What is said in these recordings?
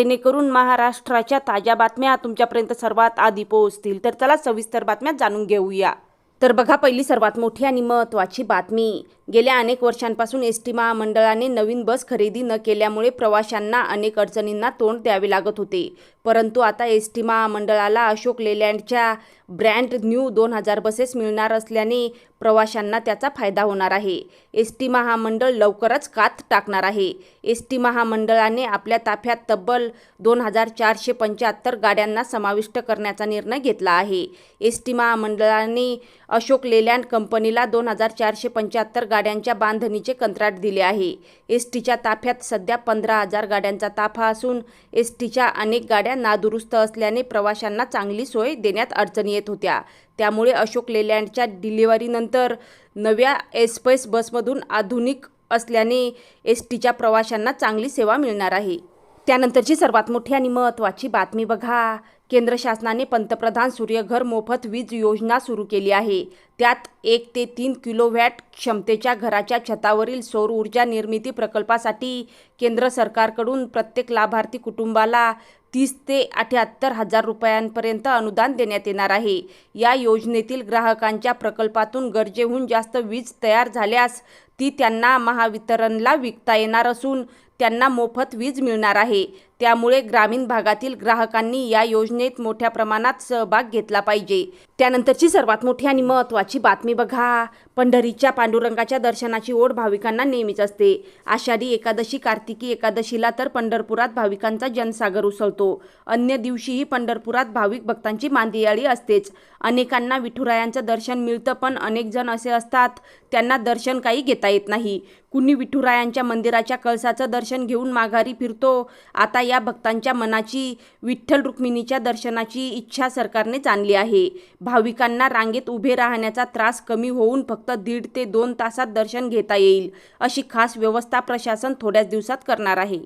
जेणेकरून महाराष्ट्राच्या ताज्या बातम्या तुमच्यापर्यंत सर्वात आधी पोहोचतील. तर चला सविस्तर बातम्या जाणून घेऊया. तर बघा पहिली सर्वात मोठी आणि महत्त्वाची बातमी. गेल्या अनेक वर्षांपासून एस टी महामंडळाने नवीन बस खरेदी न केल्यामुळे प्रवाशांना अनेक अडचणींना तोंड द्यावे लागत होते. परंतु आता एस टी महामंडळाला अशोक लेलँडच्या ब्रँड न्यू दोन हजार बसेस मिळणार असल्याने प्रवाशांना त्याचा फायदा होणार आहे. एस टी महामंडळ लवकरच कात टाकणार आहे. एस टी महामंडळाने आपल्या ताफ्यात तब्बल दोन हजार चारशे पंच्याहत्तर गाड्यांना समाविष्ट करण्याचा निर्णय घेतला आहे. एस टी महामंडळाने अशोक लेलँड कंपनीला दोन हजार चारशे पंच्याहत्तर गाड्यांच्या बांधणीचे कंत्राट दिले आहे. एस टीच्या ताफ्यात सध्या पंधरा हजार गाड्यांचा ताफा असून एस टीच्या अनेक गाड्या नादुरुस्त असल्याने प्रवाशांना चांगली सोय देण्यात अडचणी येत होत्या. त्यामुळे अशोक लेलँडच्या डिलिव्हरीनंतर नव्या एसपेस बसमधून आधुनिक असल्याने एस टीच्या प्रवाशांना चांगली सेवा मिळणार आहे. त्यानंतरची सर्वात मोठी आणि महत्त्वाची बातमी बघा. केंद्र शासनाने पंतप्रधान सूर्यघर मोफत वीज योजना सुरू केली आहे. त्यात एक ते तीन किलोवॅट क्षमतेच्या घराच्या छतावरील सौर ऊर्जा निर्मिती प्रकल्पासाठी केंद्र सरकारकडून प्रत्येक लाभार्थी कुटुंबाला तीस ते अठ्याहत्तर हजार रुपयांपर्यंत अनुदान देण्यात येणार आहे. या योजनेतील ग्राहकांच्या प्रकल्पातून गरजेहून जास्त वीज तयार झाल्यास ती त्यांना महावितरणला विकता येणार असून त्यांना मोफत वीज मिळणार आहे. त्यामुळे ग्रामीण भागातील ग्राहकांनी या योजनेत मोठ्या प्रमाणात सहभाग घेतला पाहिजे. त्यानंतरची सर्वात मोठी आणि महत्त्वाची बातमी बघा. पंढरीच्या पांडुरंगाच्या दर्शनाची ओढ भाविकांना नेहमीच असते. आषाढी एकादशी कार्तिकी एकादशीला तर पंढरपुरात भाविकांचा जनसागर उसळतो. अन्य दिवशीही पंढरपुरात भाविक भक्तांची मांदियाळी असतेच. अनेकांना विठुरायांचं दर्शन मिळतं पण अनेक जण असे असतात त्यांना दर्शन काही घेता येत नाही. कुणी विठुरायांच्या मंदिराच्या कळसाचं दर्शन घेऊन माघारी फिरतो आता या भक्तांच्या मनाची विठ्ठल रुक्मिणीच्या दर्शनाची इच्छा सरकारने आणली आहे. भाविकांना रांगेत उभे राहण्याचा त्रास कमी होऊन फक्त दीड ते दोन तासात दर्शन घेता येईल अशी खास व्यवस्था प्रशासन थोड्याच दिवसात करणार आहे.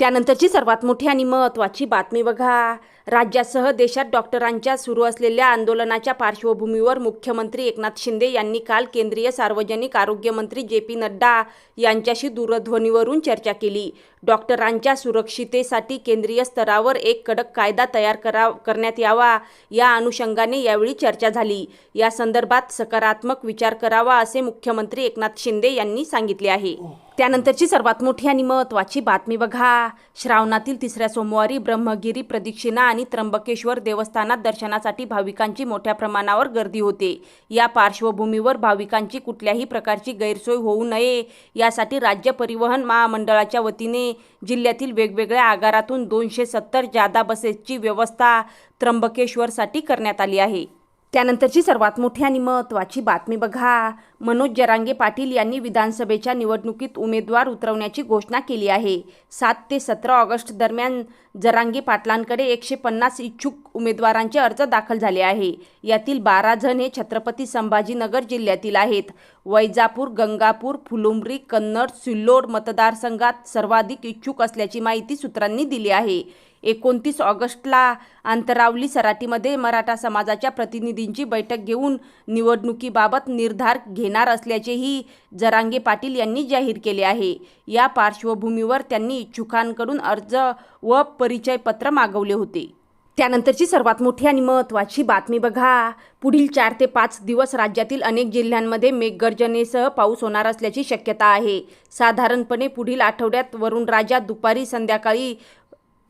त्यानंतरची सर्वात मोठी आणि महत्त्वाची बातमी बघा. राज्यासह देशात डॉक्टरांच्या सुरू असलेल्या आंदोलनाच्या पार्श्वभूमीवर मुख्यमंत्री एकनाथ शिंदे यांनी काल केंद्रीय सार्वजनिक आरोग्यमंत्री जे पी नड्डा यांच्याशी दूरध्वनीवरून चर्चा केली. डॉक्टरांच्या सुरक्षितेसाठी केंद्रीय स्तरावर एक कडक कायदा तयार करा करण्यात यावा. या अनुषंगाने यावेळी चर्चा झाली. या संदर्भात सकारात्मक विचार करावा असे मुख्यमंत्री एकनाथ शिंदे यांनी सांगितले आहे. त्यानंतरची सर्वात मोठी आणि महत्त्वाची बातमी बघा. श्रावणातील तिसऱ्या सोमवारी ब्रह्मगिरी प्रदक्षिणा आणि त्र्यंबकेश्वर देवस्थानात दर्शनासाठी भाविकांची मोठ्या प्रमाणावर गर्दी होते. या पार्श्वभूमीवर भाविकांची कुठल्याही प्रकारची गैरसोय होऊ नये. यासाठी राज्य परिवहन महामंडळाच्या वतीने जिल्ह्यातील वेगवेगळ्या आगारातून दोनशे सत्तर जादा बसेसची व्यवस्था त्र्यंबकेश्वरसाठी करण्यात आली आहे. त्यानंतरची सर्वात मोठी आणि महत्त्वाची बातमी बघा. मनोज जरांगे पाटील यांनी विधानसभेच्या निवडणुकीत उमेदवार उतरवण्याची घोषणा केली आहे. सात ते सतरा ऑगस्ट दरम्यान जरांगे पाटलांकडे एकशे पन्नास इच्छुक उमेदवारांचे अर्ज दाखल झाले आहे. यातील बारा जण हे छत्रपती संभाजीनगर जिल्ह्यातील आहेत. वैजापूर गंगापूर फुलुंबरी कन्नड सिल्लोड मतदारसंघात सर्वाधिक इच्छुक असल्याची माहिती सूत्रांनी दिली आहे. एकोणतीस ऑगस्टला अंतरावली सराटीमध्ये मराठा समाजाच्या प्रतिनिधींची बैठक घेऊन निवडणुकीबाबत निर्धार घेणार असल्याचेही जरांगे पाटील यांनी जाहीर केले आहे. या पार्श्वभूमीवर त्यांनी इच्छुकांकडून अर्ज व प परिचयपत्र मागवले होते. त्यानंतरची सर्वात मोठी आणि महत्त्वाची बातमी बघा. पुढील चार ते पाच दिवस राज्यातील अनेक जिल्ह्यांमध्ये मेघगर्जनेसह पाऊस होणार असल्याची शक्यता आहे. साधारणपणे पुढील आठवड्यात वरुण राजा दुपारी संध्याकाळी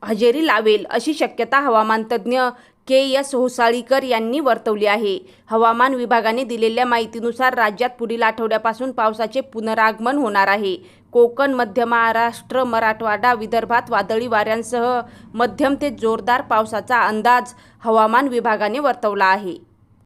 हजेरी लावेल अशी शक्यता हवामानतज्ज्ञ के एस होसाळीकर यांनी वर्तवली आहे. हवामान विभागाने दिलेल्या माहितीनुसार राज्यात पुढील आठवड्यापासून पावसाचे पुनरागमन होणार आहे. कोकण मध्य महाराष्ट्र मराठवाडा विदर्भात वादळी वाऱ्यांसह मध्यम ते जोरदार पावसाचा अंदाज हवामान विभागाने वर्तवला आहे.